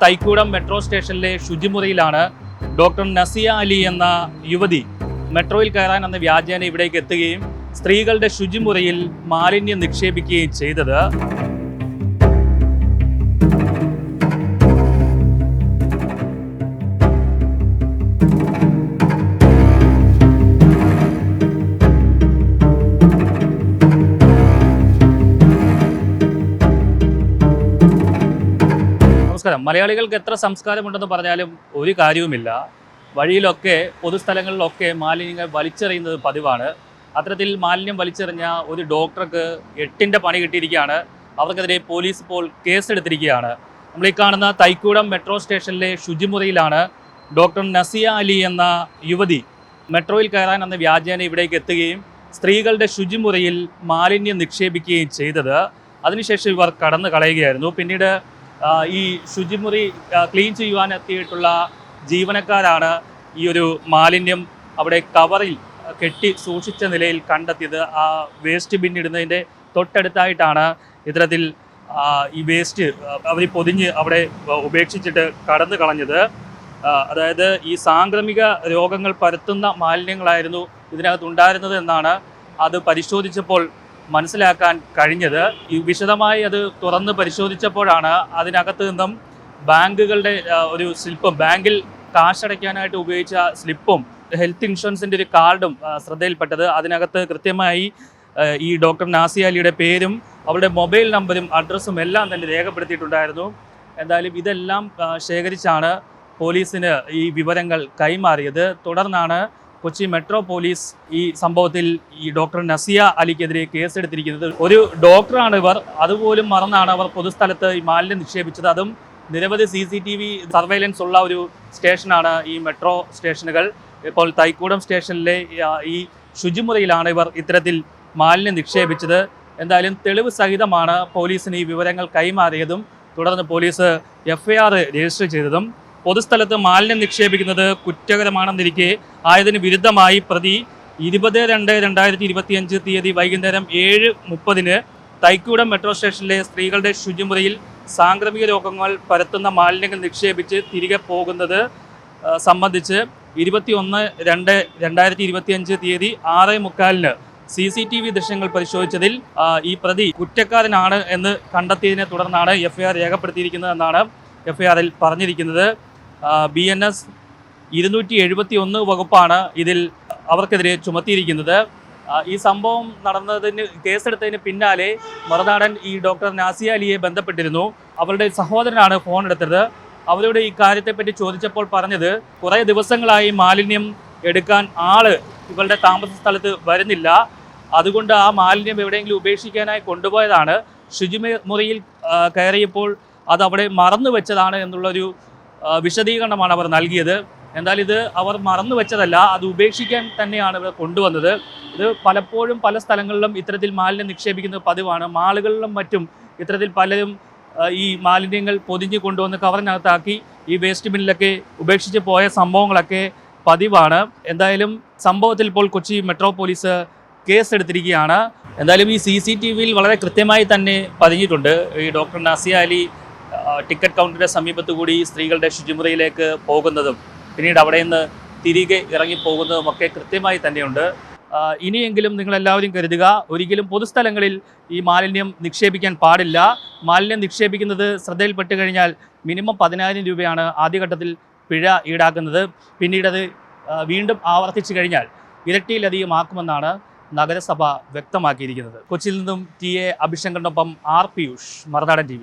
Thykoodam metro സ്റ്റേഷനിലെ ശുചിമുറിയിലാണ് doctor Nasiya Ali എന്ന യുവതി മെട്രോയിൽ കയറാൻ അന്ന് വ്യാജേന ഇവിടേക്ക് എത്തുകയും സ്ത്രീകളുടെ ശുചിമുറിയിൽ മാലിന്യം നിക്ഷേപിക്കുകയും ചെയ്തത്. നമസ്കാരം. മലയാളികൾക്ക് എത്ര സംസ്കാരമുണ്ടെന്ന് പറഞ്ഞാലും ഒരു കാര്യവുമില്ല. വഴിയിലൊക്കെ പൊതുസ്ഥലങ്ങളിലൊക്കെ മാലിന്യങ്ങൾ വലിച്ചെറിയുന്നത് പതിവാണ്. അത്തരത്തിൽ മാലിന്യം വലിച്ചെറിഞ്ഞ ഒരു ഡോക്ടർക്ക് എട്ടിന്റെ പണി കിട്ടിയിരിക്കുകയാണ്. അവർക്കെതിരെ പോലീസ് ഇപ്പോൾ കേസെടുത്തിരിക്കുകയാണ്. നമ്മൾ ഈ കാണുന്ന തൈക്കൂടം മെട്രോ സ്റ്റേഷനിലെ ശുചിമുറിയിലാണ് ഡോക്ടർ നസിയ അലി എന്ന യുവതി മെട്രോയിൽ കയറാൻ എന്ന വ്യാജേന ഇവിടേക്ക് എത്തുകയും സ്ത്രീകളുടെ ശുചിമുറിയിൽ മാലിന്യം നിക്ഷേപിക്കുകയും ചെയ്തത്. അതിനുശേഷം ഇവർ കടന്നു കളയുകയായിരുന്നു. പിന്നീട് ഈ ശുചിമുറി ക്ലീൻ ചെയ്യുവാൻ എത്തിയിട്ടുള്ള ജീവനക്കാരാണ് ഈ ഒരു മാലിന്യം അവിടെ കവറിൽ കെട്ടി സൂക്ഷിച്ച നിലയിൽ കണ്ടെത്തിയത്. ആ വേസ്റ്റ് ബിൻ ഇടുന്നതിന്റെ തൊട്ടടുത്തായിട്ടാണ് ഇത്തരത്തിൽ ഈ വേസ്റ്റ് അവർ പൊതിഞ്ഞ് അവിടെ ഉപേക്ഷിച്ചിട്ട് കടന്നു കളഞ്ഞത്. അതായത് ഈ സാംക്രമിക രോഗങ്ങൾ പരത്തുന്ന മാലിന്യങ്ങളായിരുന്നു ഇതിനകത്ത് ഉണ്ടായിരുന്നത് എന്നാണ് അത് പരിശോധിച്ചപ്പോൾ മനസ്സിലാക്കാൻ കഴിഞ്ഞത്. വിശദമായി അത് തുറന്ന് പരിശോധിച്ചപ്പോഴാണ് അതിനകത്ത് നിന്നും ബാങ്കുകളുടെ ഒരു സ്ലിപ്പും ബാങ്കിൽ കാശ് കാശടയ്ക്കാനായിട്ട് ഉപയോഗിച്ച സ്ലിപ്പും ഹെൽത്ത് ഇൻഷുറൻസിന്റെ ഒരു കാർഡും ശ്രദ്ധയിൽപ്പെട്ടത്. അതിനകത്ത് കൃത്യമായി ഈ ഡോക്ടർ നാസിയാലിയുടെ പേരും അവരുടെ മൊബൈൽ നമ്പരും അഡ്രസ്സും എല്ലാം തന്നെ രേഖപ്പെടുത്തിയിട്ടുണ്ടായിരുന്നു. എന്തായാലും ഇതെല്ലാം ശേഖരിച്ചാണ് പോലീസിന് ഈ വിവരങ്ങൾ കൈമാറിയത്. തുടർന്നാണ് കൊച്ചി മെട്രോ പോലീസ് ഈ സംഭവത്തിൽ ഈ ഡോക്ടർ നസിയ അലിക്കെതിരെ കേസെടുത്തിരിക്കുന്നത്. ഒരു ഡോക്ടറാണ് ഇവർ. അതുപോലും മറന്നാണ് അവർ പൊതുസ്ഥലത്ത് ഈ മാലിന്യം നിക്ഷേപിച്ചത്. അതും നിരവധി C C T V surveillance ഉള്ള ഒരു സ്റ്റേഷനാണ് ഈ മെട്രോ സ്റ്റേഷനുകൾ. ഇപ്പോൾ തൈക്കൂടം സ്റ്റേഷനിലെ ഈ ശുചിമുറിയിലാണ് ഇവർ ഇത്തരത്തിൽ മാലിന്യം നിക്ഷേപിച്ചത്. എന്തായാലും തെളിവ് സഹിതമാണ് പോലീസിന് ഈ വിവരങ്ങൾ കൈമാറിയതും തുടർന്ന് പോലീസ് എഫ്ഐആർ രജിസ്റ്റർ ചെയ്തതും. പൊതുസ്ഥലത്ത് മാലിന്യം നിക്ഷേപിക്കുന്നത് കുറ്റകരമാണെന്നിരിക്കെ ആയതിന് വിരുദ്ധമായി പ്രതി ഇരുപത് രണ്ട് രണ്ടായിരത്തി ഇരുപത്തിയഞ്ച് തീയതി വൈകുന്നേരം ഏഴ് മുപ്പതിന് തൈക്കൂടം മെട്രോ സ്റ്റേഷനിലെ സ്ത്രീകളുടെ ശുചിമുറിയിൽ സാംക്രമിക രോഗങ്ങൾ പരത്തുന്ന മാലിന്യങ്ങൾ നിക്ഷേപിച്ച് തിരികെ പോകുന്നത് സംബന്ധിച്ച് ഇരുപത്തിയൊന്ന് രണ്ട് രണ്ടായിരത്തി ഇരുപത്തിയഞ്ച് തീയതി ആറ് മുക്കാലിന് സി സി ടി വി ദൃശ്യങ്ങൾ പരിശോധിച്ചതിൽ ഈ പ്രതി കുറ്റക്കാരനാണ് എന്ന് കണ്ടെത്തിയതിനെ തുടർന്നാണ് എഫ്ഐആർ രേഖപ്പെടുത്തിയിരിക്കുന്നത് എന്നാണ് എഫ്ഐആറിൽ പറഞ്ഞിരിക്കുന്നത്. ബി എൻ എസ് ഇരുന്നൂറ്റി എഴുപത്തി ഒന്ന് വകുപ്പാണ് ഇതിൽ അവർക്കെതിരെ ചുമത്തിയിരിക്കുന്നത്. ഈ സംഭവം നടന്നതിന് കേസെടുത്തതിന് പിന്നാലെ മറുനാടൻ ഈ ഡോക്ടർ നാസിയ അലിയെ ബന്ധപ്പെട്ടിരുന്നു. അവരുടെ സഹോദരനാണ് ഫോൺ എടുത്തത്. അവരോട് ഈ കാര്യത്തെപ്പറ്റി ചോദിച്ചപ്പോൾ പറഞ്ഞത് കുറേ ദിവസങ്ങളായി മാലിന്യം എടുക്കാൻ ആൾ ഇവളുടെ താമസ സ്ഥലത്ത് വരുന്നില്ല. അതുകൊണ്ട് ആ മാലിന്യം എവിടെയെങ്കിലും ഉപേക്ഷിക്കാനായി കൊണ്ടുപോയതാണ്. ശുചിമുറിയിൽ കയറിയപ്പോൾ അത് അവിടെ മറന്നു വെച്ചതാണ് എന്നുള്ളൊരു വിശദീകരണമാണ് അവർ നൽകിയത്. എന്നാൽ ഇത് അവർ മറന്നു വെച്ചതല്ല അത് ഉപേക്ഷിക്കാൻ തന്നെയാണ് ഇവർ കൊണ്ടുവന്നത്. ഇത് പലപ്പോഴും പല സ്ഥലങ്ങളിലും ഇത്തരത്തിൽ മാലിന്യം നിക്ഷേപിക്കുന്ന പതിവാണ്. മാളുകളിലും മറ്റും ഇത്തരത്തിൽ പലരും ഈ മാലിന്യങ്ങൾ പൊതിഞ്ഞ് കൊണ്ടുവന്ന് കവറിനകത്താക്കി ഈ വേസ്റ്റ് ബിന്നിലൊക്കെ ഉപേക്ഷിച്ച് പോയ സംഭവങ്ങളൊക്കെ പതിവാണ്. എന്തായാലും സംഭവത്തിൽ ഇപ്പോൾ കൊച്ചി മെട്രോ പോലീസ് കേസ് എടുത്തിരിക്കുകയാണ് എന്തായാലും ഈ സി സി ടി വിയിൽ വളരെ കൃത്യമായി തന്നെ പതിഞ്ഞിട്ടുണ്ട്. ഈ ഡോക്ടർ നാസിയ അലി ടിക്കറ്റ് കൗണ്ടറിന്റെ സമീപത്തു കൂടി സ്ത്രീകളുടെ ശുചിമുറിയിലേക്ക് പോകുന്നതും പിന്നീട് അവിടെ നിന്ന് തിരികെ ഇറങ്ങി പോകുന്നതും ഒക്കെ കൃത്യമായി തന്നെയുണ്ട്. ഇനിയെങ്കിലും നിങ്ങളെല്ലാവരും കരുതുക ഒരിക്കലും പൊതുസ്ഥലങ്ങളിൽ ഈ മാലിന്യം നിക്ഷേപിക്കാൻ പാടില്ല. മാലിന്യം നിക്ഷേപിക്കുന്നത് ശ്രദ്ധയിൽപ്പെട്ട് കഴിഞ്ഞാൽ മിനിമം പതിനായിരം രൂപയാണ് ആദ്യഘട്ടത്തിൽ പിഴ ഈടാക്കുന്നത്. പിന്നീടത് വീണ്ടും ആവർത്തിച്ചു കഴിഞ്ഞാൽ ഇരട്ടിയിലധികം ആക്കുമെന്നാണ് നഗരസഭ വ്യക്തമാക്കിയിരിക്കുന്നത്. കൊച്ചിയിൽ നിന്നും ടി എ അഭിശങ്കറിനൊപ്പം ആർ പിയൂഷ് മറുനാടൻ ടി